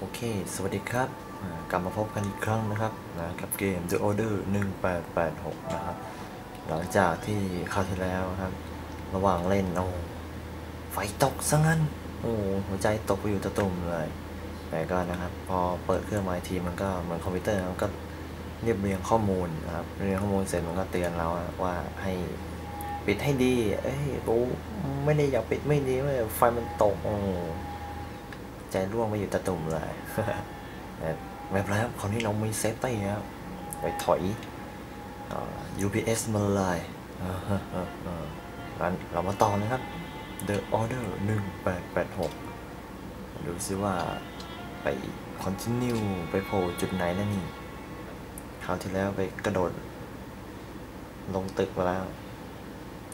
โอเค สวัสดีครับ กลับมาพบกันอีกครั้งนะครับนะกับเกม The Order 1886 นะครับ หลังจากที่คราวที่แล้วครับ ระหว่างเล่นโอ้ไฟตกซะงั้น โอ้หัวใจตกไปอยู่ตะตุ่มเลย แต่ก็นะครับ พอเปิดเครื่องมาทีมันก็เหมือนคอมพิวเตอร์มันก็เรียบเรียงข้อมูลนะครับ เรียงข้อมูลเสร็จมันก็เตือนเราว่าให้ปิดให้ดี เอ้ยกูไม่ได้อยากปิดไม่ดีเว้ยไฟมันตก โอ้ ใจร่วงไปอยู่ตะตุ่มเลยแต่ไม่เป็นไรครับคราวนี้เรามีเซฟตี้ครับไปถอยอ UPS มาเลยงั้นเรามาต่อนะครับ The Order 1886 ดูซิว่าไป continue ไปโผล่จุดไหนแล้วนี่คราวที่แล้วไปกระโดด ลงตึกมาแล้ว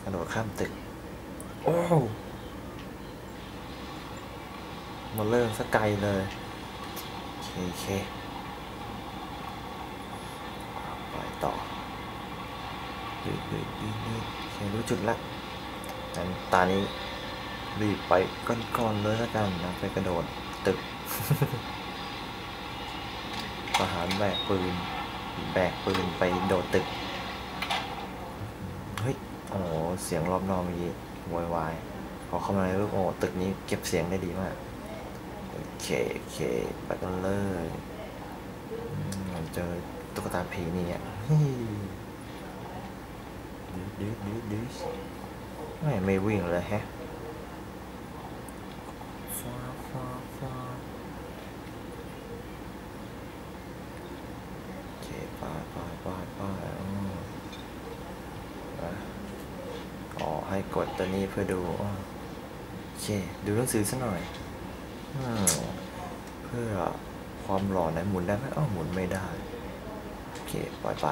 กระโดดข้ามตึก โอ้ มาเริ่มสักไกลเลยโอเคไปต่อดืดดืดดืดดืดโอเรู้จุดละงั้นตานี้รีบไปก่อนๆเลยล้วกันนะไปกระโดดตึกทหารแบกปืน แบกปืนไปโดดตึก เฮ้ย โอ้โหเสียงรอบนอกเมื่อกี้วยวายพอเข้ามาในรูปโอ้ตึกนี้เก็บเสียงได้ดีมาก โอเค โอเค ไปกันเลยอืมเจอตุ๊กตาผีนี่อะเฮ้ยดิดดิดดิดไม่ไม่วิ่งเลยแฮะฟ้าฟ้าฟ้าโอเคไปไปไปไปอืมอะอ๋อให้กดตัวนี้เพื่อดูโอเค ดูหนังสือสักหน่อย เพื่อความหล่อนั้นหมุนได้ไหมอ้าวหมุนไม่ได้ โอเค ปล่อยไป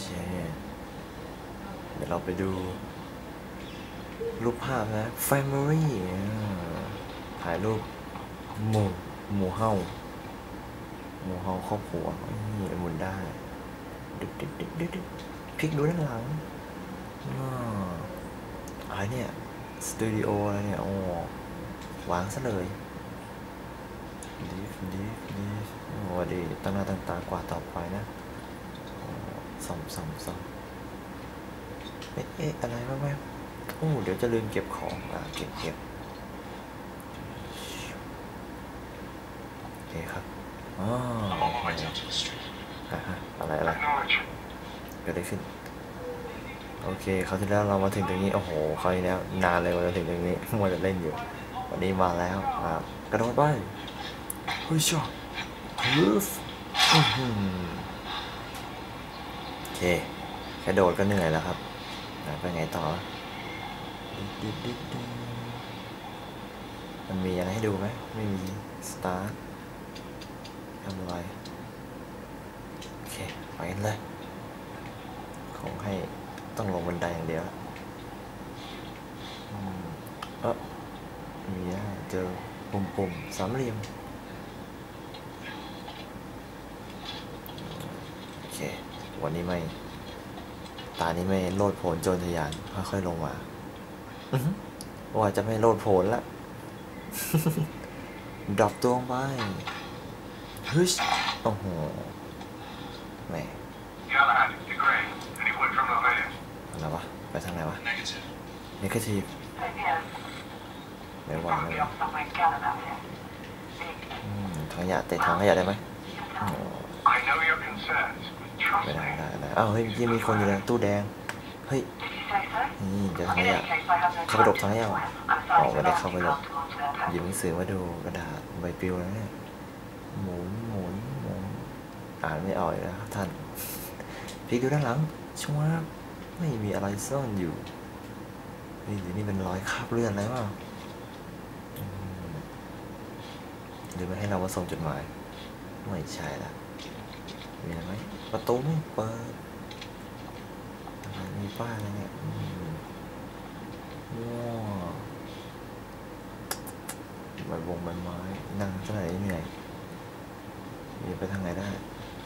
เชเดี๋ยวเราไปดู รูปภาพนะ Family อ่ถ่ายรูปหมู่หมู่เฮาหมู่เฮาครอบครัวนี่หมุนได้ดึกดึกดึกดึกดึกพลิกดูด้านหลังอ่าอะไรเนี่ย สตูดิโออะไรเนี่ย โอ้วางซะเลยดีฟดีฟดีฟโอ้ดีตั้งหน้าตั้งตากว่าต่อไปนะโอ้ส่องสองสองเอ๊ะเอ๊ะอะไรบ้างไหมโอ้เดี๋ยวจะลืมเก็บของอะเก็บเก็บโอเคครับอ๋ออะฮะอะไรอะไรเกิดอะไรขึ้น โอเคคราที่แล้วเรามาถึงตรงนี้ โอ้โหคราที่แล้วนานเลยกว่าจะถึงตรงนี้มัวแต่เล่นอยู่ วันนี้มาแล้วอะกระโดดไปเฮ้ยชอบฮึฟอื้อหือโอเคแค่โดดก็เหนื่อยแล้วครับไปไงต่อมันมีอะไรให้ดูไหมไม่มีสตาร์ททำอะไร โอเค ไปกันเลยของให้ ต้องลงบันไดอย่างเดียวเออมีนะเจอปุ่มปุ่มๆสามเหลี่ยม โอเค วันนี้ไม่ ตานี้ไม่โลดโผนโจรทะยานค่อยๆลงมาว่าจะไม่โลดโผนละดรอปตัวลงไปฮึชโอ้โหแหม Galahad, the Grey. Any word from Novea? อะไรวะ ไปทางไหน วะ Negative. น a ก a ทีฟ Yes, ไม่ว่าง probably เลย on somewhere Galahad is. อืมถังขยะเตะถังขยะได้ไหมอ๋อ I know your concerns, but trust ไม่ได้ me. ได้ได้อ้าวเฮ้ยเมื่อกี้มีคนอยู่ในตู้แดง เฮ้ย Did you say so? นี่เจอถัง In ขยะ any case, I have no เข้าไปหลบ time ถังข to ยะ waste. วะ I'm อ๋อ sorry ไม่ for ได้ not เข้าไป being หลบ comfortable today. หยิบหนังสือมาดูกระดาษใบปลิวแล้วเนี่ยหมุนหมุนหมุนอ่านไม่ออกเลยนะครับท่านพลิกดูด้านหลังชวาบ ไม่มีอะไรซ่อนอยู่นี่เดี๋ยวนี่เป็นรอยคราบเลือดอะไรวะอืมหรือไม่ให้เรามาส่งจดหมาย ไม่ใช่ละมีอะไรไหมประตูไม่เปิดอะไรมีป้าอะไรเนี่ยว้าวใบวงใบไม้นั่งเท่าไหร่เหนื่อยมีไปทางไหนได้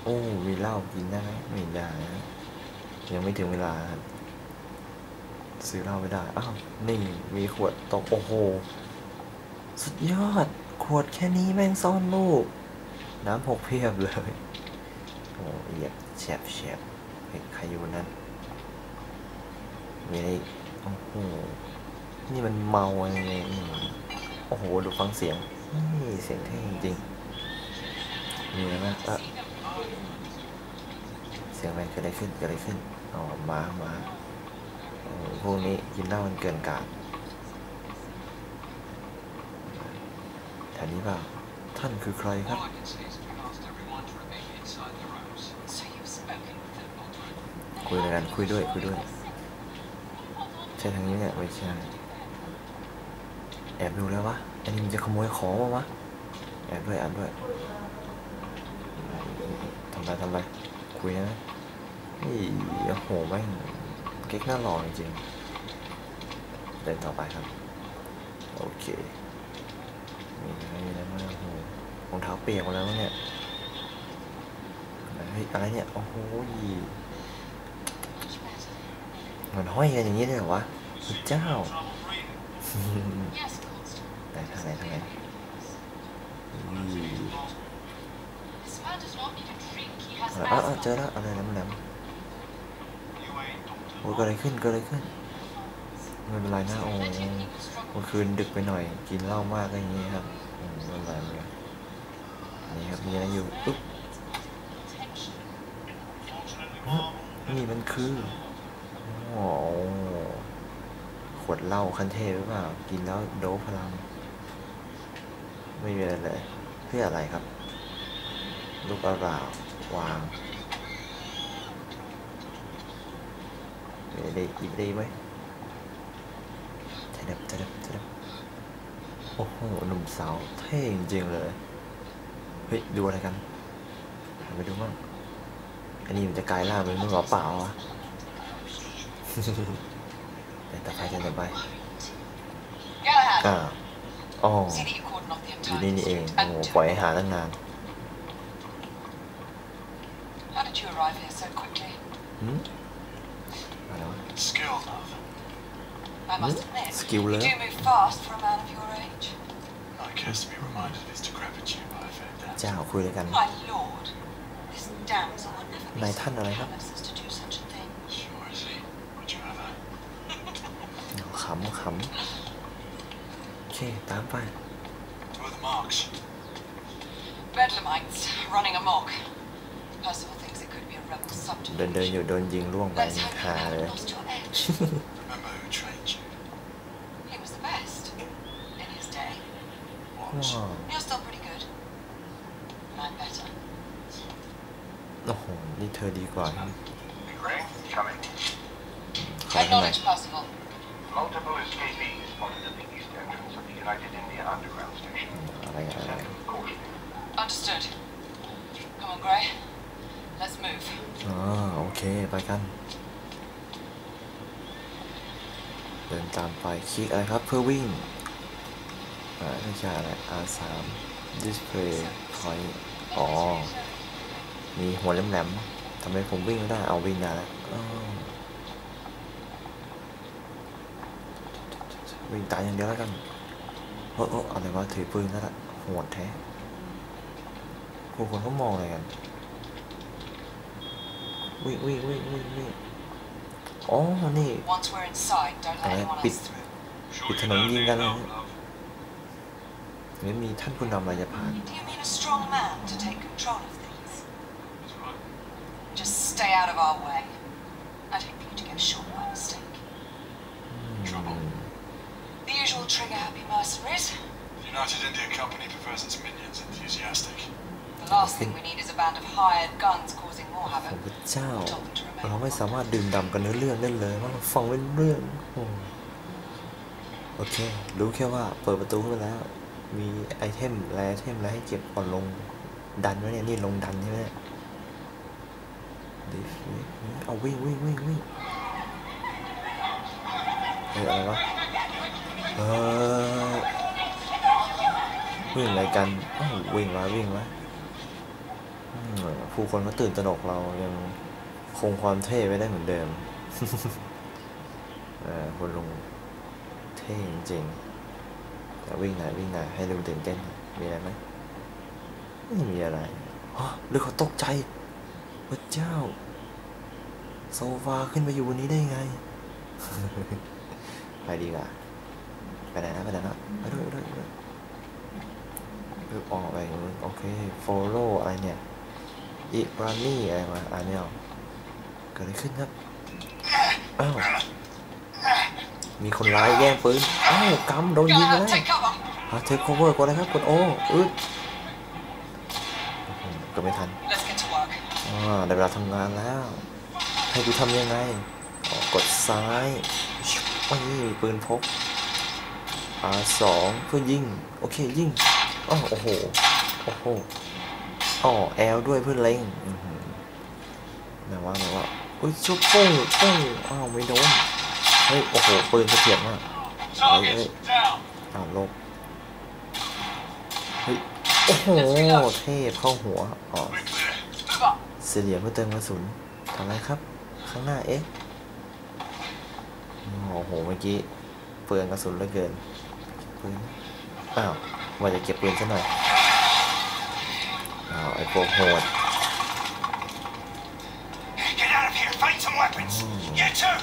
โอ้ มีเหล้ากินได้ไหมไม่ได้นะ ยังไม่ถึงเวลาครับซื้อเหล้าไม่ได้ อ้าว นี่ มีขวดตก โอ้โห สุดยอด ขวดแค่นี้แม่งซ่อนลูก น้ำหกเพียบเลย โอ้เหยียบแฉบแฉบเฮ้ยใครอยู่นั้น มีอะไรอีกโอ้โห นี่มันเมาอะไรเนี่ยโอ้โห ดูฟังเสียง นี่เสียงเท่จริงๆมีอะไรไหมเอะเสียงอะไรเกิดอะไรขึ้น เกิดอะไรขึ้น อ๋อมามาโอ้โหพวกนี้กินเหล้ามันเกินกาดแถวนี้เปล่าท่านคือใครครับ คุยกัน คุยด้วย คุยด้วย ใช่ทางนี้เนี่ยไม่ใช่ แอบดูแล้ววะ อันนี้มันจะขโมยของมาวะ แอบด้วยแอบด้วยทำไรทำไรคุยนะ เฮ้ยโอ้โหแม่งเก๊กหน้าหล่อจริงๆเดินต่อไปครับ โอเคมีอะไรมีอะไรบ้างโอ้โหรองเท้าเปียกหมดแล้วมั้งเนี่ยอะไรเฮ้ยอะไรเนี่ยโอ้โหมันห้อยกันอย่างนี้เลยเหรอวะพระเจ้า Yes, Constant. ไหนทางไหนทางไหนอุ้ย This man does not need a drink. He has อะไรอะอะ asthma. เจอแล้วอะไรแหลมๆโอ้ยเกิดอะไรขึ้นเกิดอะไรขึ้นไม่เป็นไรนะโอ้ Plenty of people struggle เมื่อคืนดึกไปหน่อย กินเหล้ามากก็อย่างนี้ครับอืมไม่เป็นไรไม่เป็นไรนี่ครับมีอะไรอยู่ปุ๊บนี่มันคือโอ้โหขวดเหล้าคันเทพหรือเปล่า กินแล้วโดพลัง ไม่มีอะไรเลย เพื่ออะไรครับ ลูกอาราววางมีอะ ไรหยิบได้ไหมเทเดบเทเดบเทเดบโอ้โหหนุ่มสาวเท่จริงๆเลย เฮ้ย ดูอะไรกันหันไปดูบ้างอันนี้มันจะกลายร่างเป็นมือเปล่าๆวะเดินต่อไปเดินต่อไป Galahad, อ่าอ๋อ see that you cordon off the อยู่ entire นี่นี่เอง district โอ้ and โห do ปล่อยให้หาตั้งนาน How did you arrive here so quickly? หืมอะไรวะ Skill, love. I must admit, Skill you level. do move fast for a man of your age. I cares to be reminded of his decrepitude, but I feared that. เจ้าคุยด้วยกัน My lord, this damsel would never be นาย so ท่านอะไรครับ callous as to do such a thing. Sure is he. Would you have her? ขำขำโอเคตามไป Who are the marks? Bedlamites running amok. Percival thinks it could be a rebel เดิน subterfuge. เดินอยู่โดนยิงล่วงไป Let's hope you หาเลย haven't lost your edge. Remember who trained you? he was the best in his day. Was. ว้าว You're still pretty good. I'm better. โอ้โห นี่เธอดีกว่าใช่ไหม Gray, coming. ขอทำไม Acknowledge Percival. Multiple escapees spotted at the east entrance of the United India Underground Station. อะไรอะไร Caution. Understood. Come on, Gray. Let's move. อ๋อโอเค ไปกัน ดินตามไปคลิกอะไรครับเพื่อวิ่งอ่าไม่ใช่อะไร R3 Display Point อ๋อ มีหัวแหลมๆทำไมผมวิ่งไม่ได้ เอาวิ่งได้แล้ววิ่งตายอย่างเดียวแล้วกันเออเอออะไรวะถือปืนแล้วล่ะโหดแท้ผู้คนเขามองอะไรกันวิ่งวิ่งวิ่งวิ่งวิ่ง อ๋อ นี่ Once we're inside, don't let Alright, anyone bit- else through. ปิดถนนยิงกันเลยนะไม่มีท่านผู้นำอะไรจะผ่าน Do you mean a strong man to take control of things? Just stay out of our way. I'd hate for you to get shot by mistake. Trouble. The usual trigger-happy mercenaries. The United India Company prefers its minions enthusiastic. The last thing we need is a band of hired guns causing more โอ้ havoc. พระเจ้า I told them to remain เราไม่สามารถดื่มด่ำกันเนื้อเรื่องได้เลยว่าเราฟังไม่เรื่องโอเค รู้แค่ว่าเปิดประตูเข้าไปแล้ว มีไอเทมแลไอเทมอะไรให้เก็บก่อนลงดันไว้เนี่ยนี่ลงดันใช่ไหมเนี่ยดิฟเอาวิ่งวิ่งวิ่งวิ่งเฮ้ยอะไรวะเออวิ่งอะไรกันอ้วิ่งมาวิ่งมาผู้คนก็ตื่นตระหนกเรายัง คงความเท่ไว้ได้เหมือนเดิมเออคุณลุงเท่จริงๆเดี๋ยววิ่งหน่อยวิ่งหน่อยให้ดูตื่นเต้น มีอะไรไหมไม่มีอะไรฮะหรือเขาตกใจพระเจ้า โซฟาขึ้นไปอยู่บนนี้ได้ไง ไปดีกว่าไปไหนนะไปไหนนะไปด้วยไปด้วยไปด้วยอออกไปนู้นโอเค follow อะไรเนี่ยอิรานี่อะไรมาอันเนี้ย เกิดอะไรขึ้นครับ อ้าว มีคนร้ายแย่งปืน อ้าวกำโดนยิง Go แล้ว ahead, take cover. ฮะเทคโคเวอร์กดอะไรครับกดโอ้อึดก็ไม่ทันอ่าได้เวลาทำงานแล้ว ให้กูทำยังไง กดซ้ายชิบโอ้ยปืนพก R2 เพื่อยิง โอเคยิงอ้าวโอ้โห โอ้โหอ๋อแอลด้วยเพื่อเล็งอื้อหือไหนว่าไหนว่า อุ้ยชุบปุ้งปุ้งอ้าวไม่โดนเฮ้ย โอ้โห ปืนเสถียรมากเฮ้ยเฮ้ยอ้าวลบเฮ้ย โอ้โห เทพเข้าหัวอ๋อเสียเหลี่ยมเพื่อเติมกระสุนทำอะไรครับ ข้างหน้าเอ๊ะโอ้โห เมื่อกี้เปลืองกระสุนเหลือเกินปืนอ้าวว่าจะเก็บปืนซะหน่อยอ้าวไอ้พวกโหด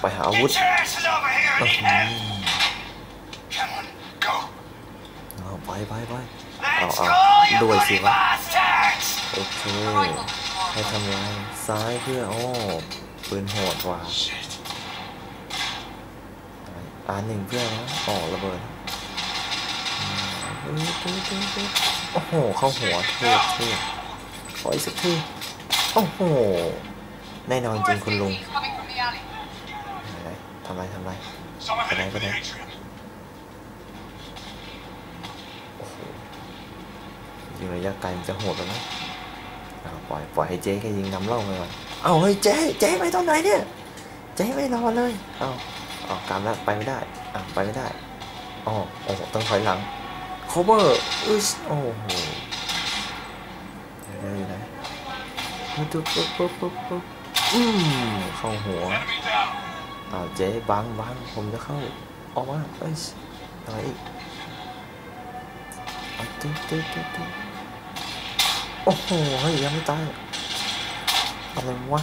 ไปหาอาวุธ Get your asses over here. I อื้อ need หือ help. Come on. Go. อ้าวไปไปไป Let's Oh, go, oh, you đuổi bloody xỉu quá. bastards. โอเค Right, look, ให้ tomorrow. ทำยังไงซ้ายเพื่อโอ้ปืนโหดว่ะ Shit. อาหนึ่งเพื่อนะอ๋อระเบิดอืมปึ๊บปึ๊บปึ๊บปึ๊บโอ้โห เข้าหัวเทพเทพขออีกสักทีโอ้โห แน่นอนจริงคุณลุง He's coming from the alley. อะไรทำไรทำไร Someone Cái này, heading for cái the này. atrium. โอ้โหยิงระยะไกลมันจะโหดไปไหมอ้าวปล่อยปล่อยให้เจ๊แค่ยิงนำร่องไปก่อนเอ้าเฮ้ยเจ๊เจ๊ไปตอนไหนเนี่ยเจ๊ไม่รอเลยเอ้าเอ้ากำแล้วไปไม่ได้อ้าวไปไม่ได้อ๋อโอ้โหต้องถอยหลัง cover อึสโอ้โหเดี๋ยวๆอยู่ไหนปุ๊บปุ๊บปุ๊บปุ๊บปุ๊บปุ๊บอืมเข้าหัว Enemy down. อ้าวเจ๊บังบังผมจะเข้าออกมาเอ้ยอะไรอีกเตึ๊ดตึ๊ดตึ๊ดตึ๊ดโอ้โหเฮ้ยยังไม่ตายอะไรวะ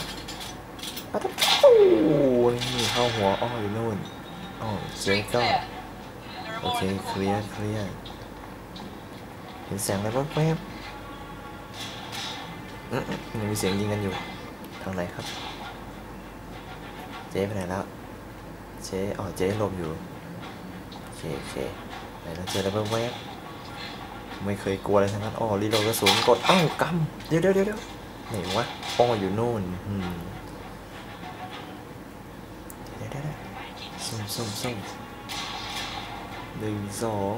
อะตุ๊บโอ้นี่เข้าหัวอ้ออยู่นู่นอ๋อเจ๊ก็โอเคเคลียร์เคลียร์เห็นแสงอะไรแวบๆอื้อๆยังมีเสียงยิงกันอยู่ทางไหนครับ เจ๊ไปไหนแล้ว เจ๊อ๋อเจ๊ลบอยู่โอเคโอเคไหนเราเจออะไรแวบๆไม่เคยกลัวอะไรทั้งนั้นอ๋อรีโหลดกระสุนกดเอ้ากำเดี๋ยวเดี๋ยวเดี๋ยวไหนวะอ๋ออยู่นู่นอืมเดี๋ยวเดี๋ยวเดียวซุ่มซุ่มซุ่มหนึ่งสอง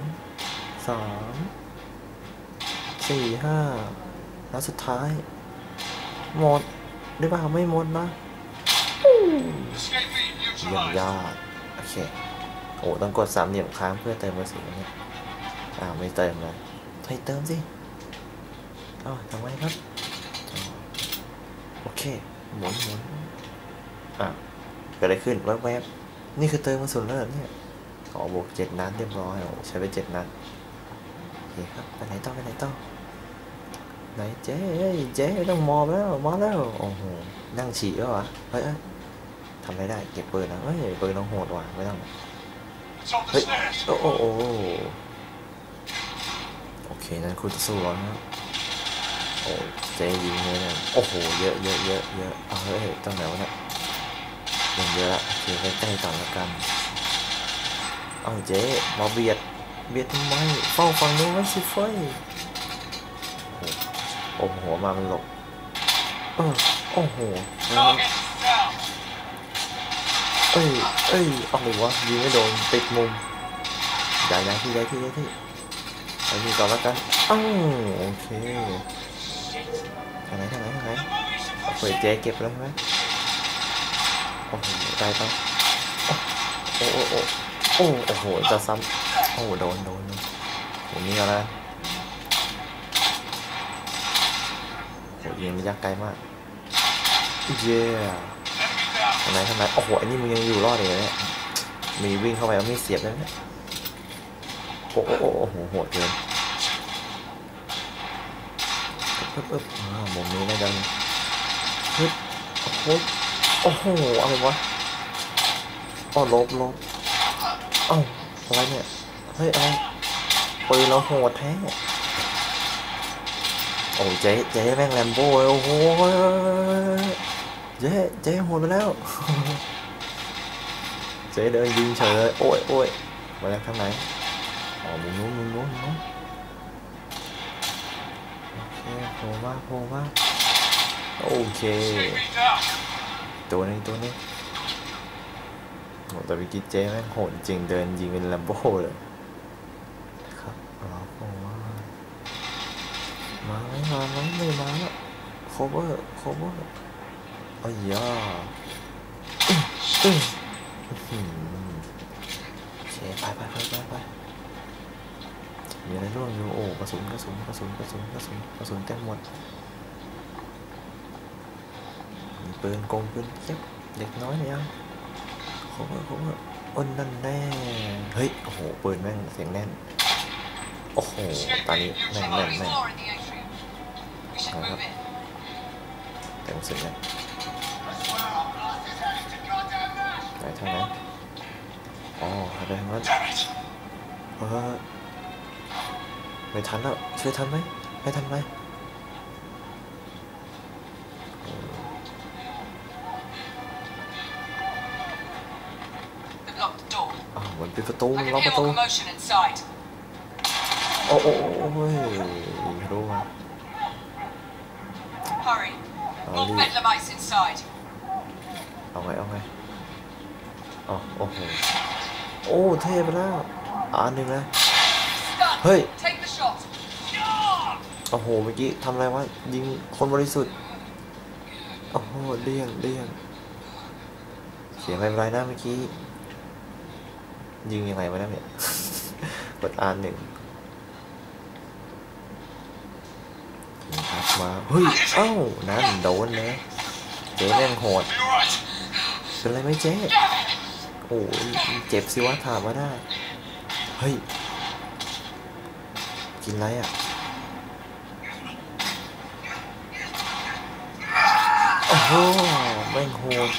สามสี่ห้าแล้วสุดท้ายหมดหรือเปล่าไม่หมดนะ เยี่ยมยอด โอเค โอ้ต้องกดสามเหลี่ยมค้างเพื่อเติมกระสุนเนี่ยอ้าวไม่เติมเลยให้เติมสิอ้าวทำไมครับ โอเค หมุนหมุนอะเกิดอะไรขึ้นแวบๆนี่คือเติมกระสุนแล้วเนี่ยอ๋อบวกเจ็ดนัดเรียบร้อยโอ้ใช้ไปเจ็ดนัดโอเคครับไปไหนต่อไปไหนต่อไหนเจ๊เอ้เจ๊ต้องมอบแล้วมาแล้วโอ้โหนั่งฉี่แล้วเหรอเฮ้ย ทำอะไรได้เก็บปืนนะเฮ้ยปืนต้องโหดว่ะไม่ต้อง It's on the Hey. stairs. โอ้โอ้โอ้โอเคนั้นคุณจะสู้ร้อนนะโอ้เจ๊ยิงเลยเนี่ยโอ้โหเยอะเยอะเยอะเยอะเอาเฮ้ยตั้งไหนวะเนี่ยยังเยอะละโอเคใกล้ๆก่อนละกันเอาเจ๊มาเบียดเบียดทำไมเฝ้าฝั่งนู้นไว้สิเฟ้ยโอ้โหโอ้โหมามันหลบเออโอ้โห Target down. เอ้ยเอ้ยอะไรวะยิงไม่โดนติดมุมย้ายย้ที่ย้ายที่ย้ายที่ไปนี่ก่อนแล้วกันอ้าวโอเคทางไหนทางไหนทางไหนเอาเปิดเจ๊เก็บแล้วใช่ไหมโอ้โหได้ปะโอ้โอ้โอ้โอ้โอ้โหจะซ้ำโอ้โดนโดนโดนโหนี่ก็แล้วโหยิงระยะไกลมากเย้ ไหนทางไหนโอ้โหอันนี้มึงยังอยู่รอดเลยเนี่ยมีวิ่งเข้าไปเอามีดเสียบได้ไหมเนี่ยโอ้โอ้โอ้โหโหดเกินปึ๊บปึ๊บอ่ามุมนี้น่าจะฮึบโอ้โหโอ้โหอะไรวะอ้อลบลบเอ้าอะไรเนี่ยเฮ้ยอะไรปืนเราโหดแท้โอ้เจ๊เจ๊แม่งแลมโบ้โอ้โห เจ๊เจ๊โหดไปแล้ว เจ๊เดินยิงเฉยเลย โอ้ยโอ้ยมาแล้วข้างไหนอ๋อมุมนู้นมุมนู้นมุมนู้นโอเคโผล่มาโผล่มาโอเค ตัวนี้ตัวนี้โหแต่วิกิเจ๊แม่งโหดจริงเดินยิงเป็นแลมโบ้เลยครับรอโผล่มามาไหมมาไหมไม่มาแล้ว cover cover อ้ยยาอื้ออื้ออื้อหือโอเคไปไปไปไปไปมีอะไรร่วงอยู่โอ้กระสุนกระสุนกระสุนกระสุนกระสุนกระสุนเต็มหมดมีปืนกงปืนเจ็บเด็กน้อยเนี่ยเขาว่าเขาว่าอ้นนั่นแน่เฮ้ยโอ้โหปืนแม่งเสียงแน่นโอ้โหตอนนี้แน่นแน่นแน่น Floor in the atrium. We should Uh-huh. move in. เต็มสุดเลยไหน ทางนั้นอ๋อแรงว่าเออไม่ทันแล้วช่วยทันไหมไม่ทันไหมเหมือนเป็นประตูล็อกประตูโอ้โหรู้มาอ๋อรีบงเอาไง อ๋อโอ้โหโอ้ เท่ไปแล้วอ่านหนึ่งนะ Stun. Hey. Take the shot. โอ้โห เมื่อกี้ทำอะไรวะ ยิงคนบริสุทธิ์ โอ้โหเลี่ยงเลี่ยง เสียไม่เป็นไรนะเมื่อกี้ ยิงยังไงวะเนี่ย กดอ่านหนึ่งมาเฮ้ย เอ้า นั่นโดนนะเจ๊แม่งโหด เป็นไรไหมเจ๊ โอ้ยเจ็บสิวะถามมาได้ เฮ้ย กินไรอะโอ้โหแม่งโหด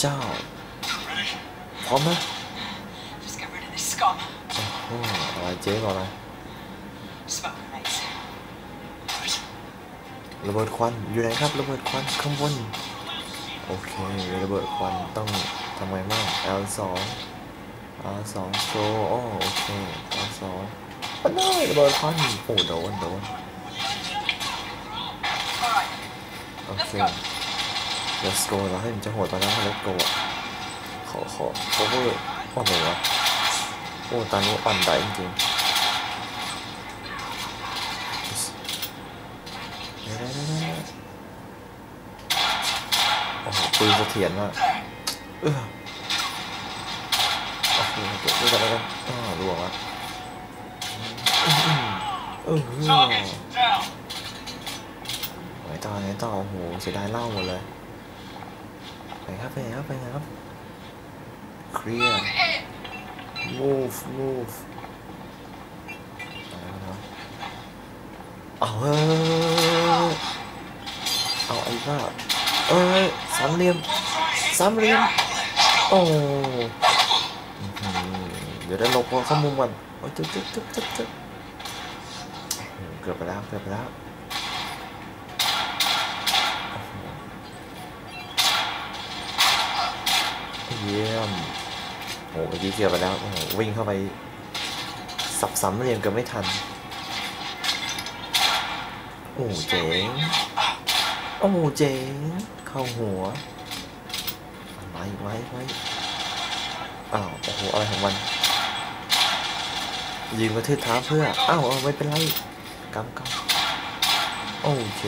เจ้า พร้อมไหมโอ้โหอะไรเจ๊ก่อนเลย Smoke grenades. Right. ระเบิดควันอยู่ไหนครับระเบิดควันข้างบนโอเคระเบิดควันต้อง ทำไงบ้าง L สอง R สองโชว์อ้อโอเค R สองอันนี้ระเบิดควันโอ้โดนโดน All right. โอ Let's เค go. let's go แล้วให้มันจะโหดตอนนั้น let's go อะขอขอ cover โอ้โหวะโอ้ตอนนี้ปั่นได้จริงๆเดี๋ยวๆๆๆโอ้โหปืนเสถียรมาก เออเก็บด้วยกันแล้วกันอ้าวล่วงละอื้ออเออไหนต่อไหนต่อโอ้โหเสียดายเล่าหมดเลยไปครับไปครับไปครับเคลียร์ Move move เอาเอาเฮ้ยเอาไอ้บ้าเอ้ยสามเหลี่ยมสามเหลี่ยม โอ้เดี๋ยวได้ลบข้ามุมก่อนโอ้ยจุ๊บจุ๊บจุ๊บจุ๊บจุ๊บเกือบไปแล้วเกือบไปแล้วเยี่ยมโอ้โหเมื่อกี้เกือบไปแล้วโอ้โหวิ่งเข้าไปสับสามเหลี่ยมเกือบไม่ทัน โอ้เจ๋ง โอ้เจ๋ง เข้าหัว ไว้ไว้ไว้อ้าวโอ้โหอะไรของมันยืนกระทืบเท้าเพื่ออ้าวเอาไม่เป็นไรกำกำโอเค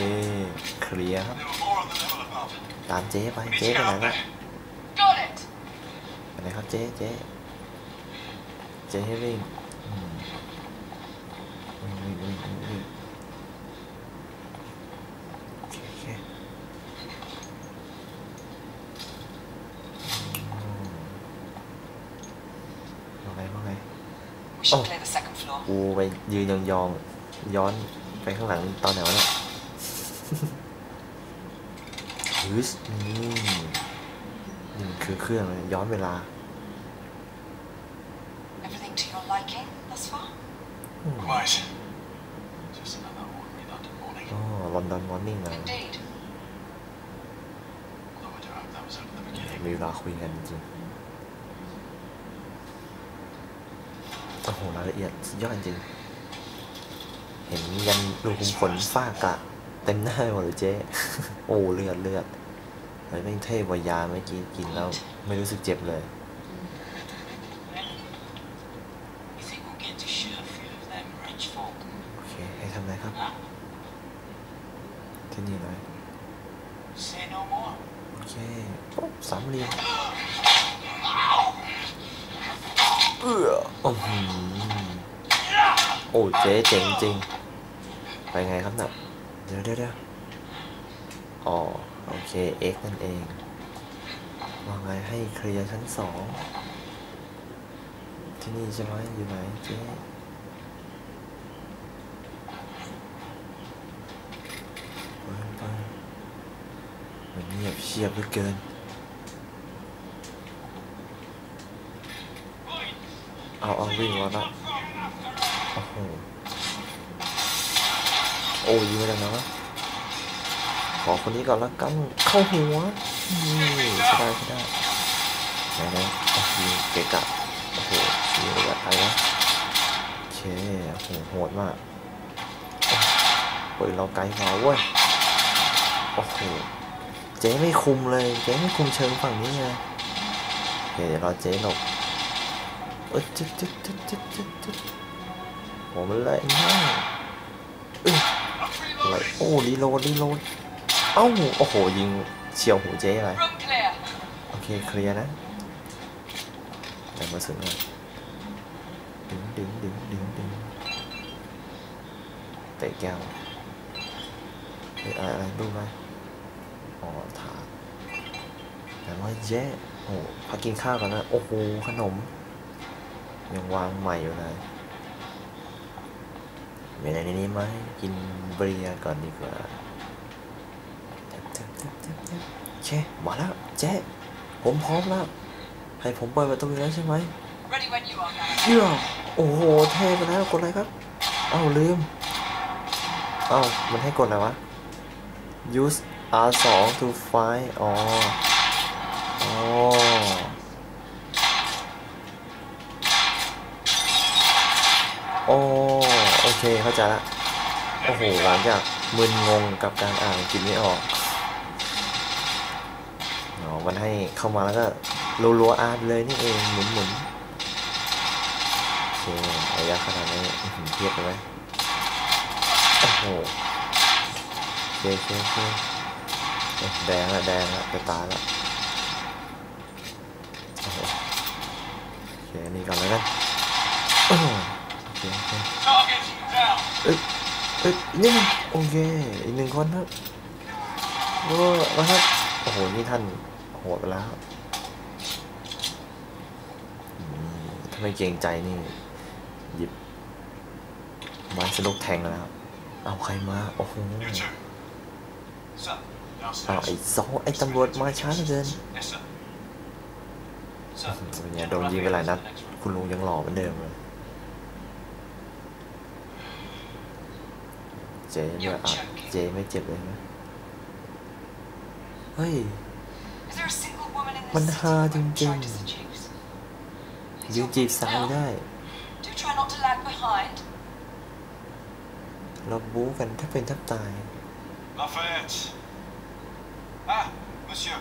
เคลียร์ครับ There were more on the level above. ตามเจ๊ไป We need เจ๊ to ไป get ไหน up ละ there. Got it. ไปไหนครับเจ๊เจ๊เจ๊ให้วิ่งอืมวิ่งวิ่งวิ่งวิ่งวิ่งโอเคโอเคอืมว่า ไงว่าไง should Oh. clear the second floor. กูไปยืนยองๆย้อนไปข้างหลังตอนไหนวะเนี่ยฮึสนี่นี่มันคือเครื่องเลยย้อนเวลา Everything to your liking thus far? Quite. Just another ordinary London morning. อ๋อลอนดอนมอร์นิ่งนะ Indeed. Although I do hope that was over the beginning. มีเวลาคุยกันจริง โอ้โหรายละเอียดสุดยอดจริง เห็นยันรูขุมขนฝ้ากระเต็มหน้าไปหมดเลยเจ๊โอ้เลือดเลือดเฮ้ยแม่งเท่กว่ายาเมื่อกี้กินแล้วไม่รู้สึกเจ็บเลย You think we'll get to shoot a few of them rich folk? โอเคให้ทำอะไรครับ Huh? ที่นี่เลย Say no more. โอเคปุ๊บสามเหลี่ยม เอื้อโอ้โหโอ้เจ๊เจ๋งจริง ไปไงครับน่ะเดี๋ยวเดี๋ยวเดี๋ยวอ๋อโอเค X นั่นเองว่าไงให้เคลียร์ชั้นสองที่นี่ใช่ไหมอยู่ไหนเจ๊เปิดเปิดมันเงียบเชียบเหลือเกิน เอาเอาวิ่งมาละโอ้โหโอ้ยิงไปแล้นะขอคนนี้ก่อนละกันเข้าหัวนี่ใช่ได้ใช่ได้ไหนนะโอ้โหเกะกะโอ้โหยิงระยะไกลนะเคโอ้โหโหดมากโอ้ยเราไกลกว่าเว้ยโอ้โหเจ๊ไม่คุมเลยเจ๊ไม่คุมเชิงฝั่งนี้ไงเดี๋ยวเรอเจ๊หลบ เอ้ยจึ๊ดจึ๊ดจึ๊ดจึ๊ดจึ๊ดจึ๊ดโหมันเลยมาเอ้ยอะไรโอ้รีโหลดรีโหลดเอ้าโอ้โหยิงเฉียวหูเจ๊เลย Room clear. โอเคเคลียร์นะแต่มาสึกเลยดึงดึงดึงดึงดึงเตะแก้วเฮ้ยอะไรอะไรดูไหมอ๋อถาแต่ว่าแย่โอ้พักกินข้าวก่อนนะโอ้โหขนม ยังวางใหม่อยู่เลยมีอะไรในนี้ไหมกินเบียร์ก่อนดีกว่าแทบแทบแทบแทบแทบโอเคมาแล้วเจ๊ผมพร้อมแล้ว ให้ผมเปิดประตูแล้วใช่ไหม Ready when you are, Gallagher. เชื่อโอ้โหเท่ไปแล้วกดอะไรครับ เอ้าลืม เอ้ามันให้กดอะไรวะ use R2 to find อ๋ออ๋อ โอ้โอเค เข้าใจะโอ้โหหลังจากมึนงงกับการอ่านกินไม่ออกอ๋อมันให้เข้ามาแล้วก็รัวๆอาร์ตเลยนี่เองหมุนหมุนๆโอเคระยะขนาดนี้อื้อหือเทียบไหมโอ้โหโอเคโอเคโอเคแดงละแดงละจะตายละโอ้โหโอเคนี่ก่อนเลยนะ เอ้ยเอ้ยอีกนี่งโอเคอีกหนึ่งคนครับโอ้แล้วครับโอ้โหนี่ท่านโหดไปแล้วอืมถ้าไม่เกรงใจนี่หยิบไม้สนุกแทงแล้ว เอาใครมาโอ้โห You two. Sir, เอาไอ้ downstairs. ซอไอ้ตำรวจมาช้าเหลือเกิน Yes, sir. Sir, เป็นไงโดนยิงไปหลายนัดคุณลุงยังหล่อเหมือนเดิมเลย เจ๊เนี่ยอะเจ๊ไม่เจ็บเลยนะเฮ้ย Is there a single woman in this มัน city ฮา who จ won't ริง try to seduce? ๆยืนจีบสาวได้ Do try not to lag behind. เราบู๊กันถ้าเป็นแทับตาย Lafayette. Ah, monsieur.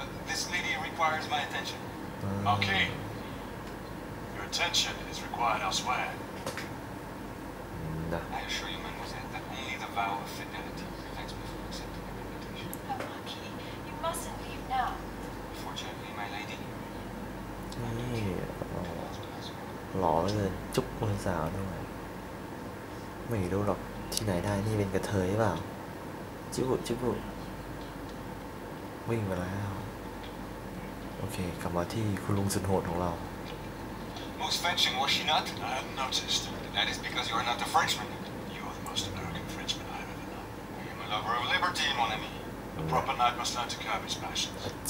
Uh, this lady requires my attention. อ่า Okay. Your attention is required elsewhere. นะ I assure you, mademoiselle, that only the vow of fidelity prevents me from accepting an invitation. Oh, Marquis, you mustn't leave now. Fortunately, my lady. นี่หล่อเหลือเกินจุ๊บมือสาวด้วยไม่รู้หรอกที่ไหนได้นี่เป็นกระเทยเปล่าจิบุจิบุวิ่งมาแล้ว โอเค กลับมาที่คุณลุงสุดโหดของเรา most fetching, was she not? I hadn't noticed. That is because you are not a Frenchman. You're the most American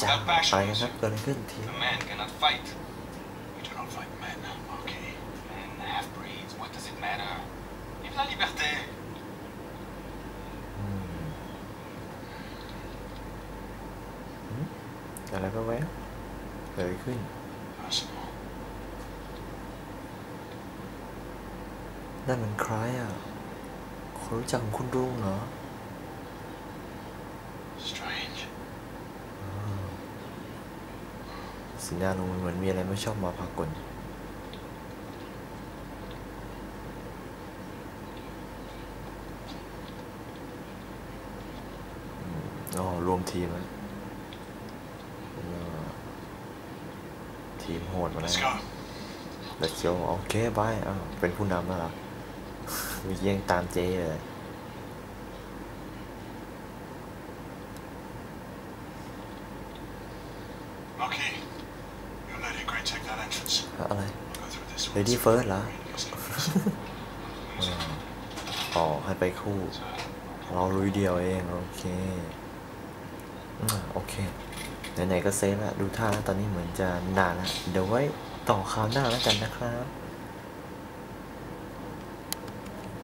จ้าไปกันครับเกิดอะไรขึ้นที A man cannot fight. We do not fight men, Marquis. And half-breeds, what does it matter? Vive la liberté! อืมหืมอะไรไปแวะเกิดอะไรขึ้น Possible. นั่นมันใครอะคนรู้จักคุณลุงเหรอ สัญญาลุงมันเหมือนมีอะไรไม่ชอบมาพากลอืมอ๋อรวมทีมแล้วอ่าทีมโหดมาแล้ว Let's go. Let's go โอเคบายอ้าวเป็นผู้นำแล้วเหรอมีเยี่ยงตามเจ๊เลย Marquis, you and Lady Grey take that entrance. อะไร I'll go through this one. Lady First เหรอ Yes, yes. อ๋อให้ไปคู่ เราลุยเดียวเอง โอเคอืมโอเค ไหนๆก็เซฟแล้วดูท่าแล้วตอนนี้เหมือนจะนานแล้วเดี๋ยวไว้ต่อคราวหน้าแล้วกันนะครับ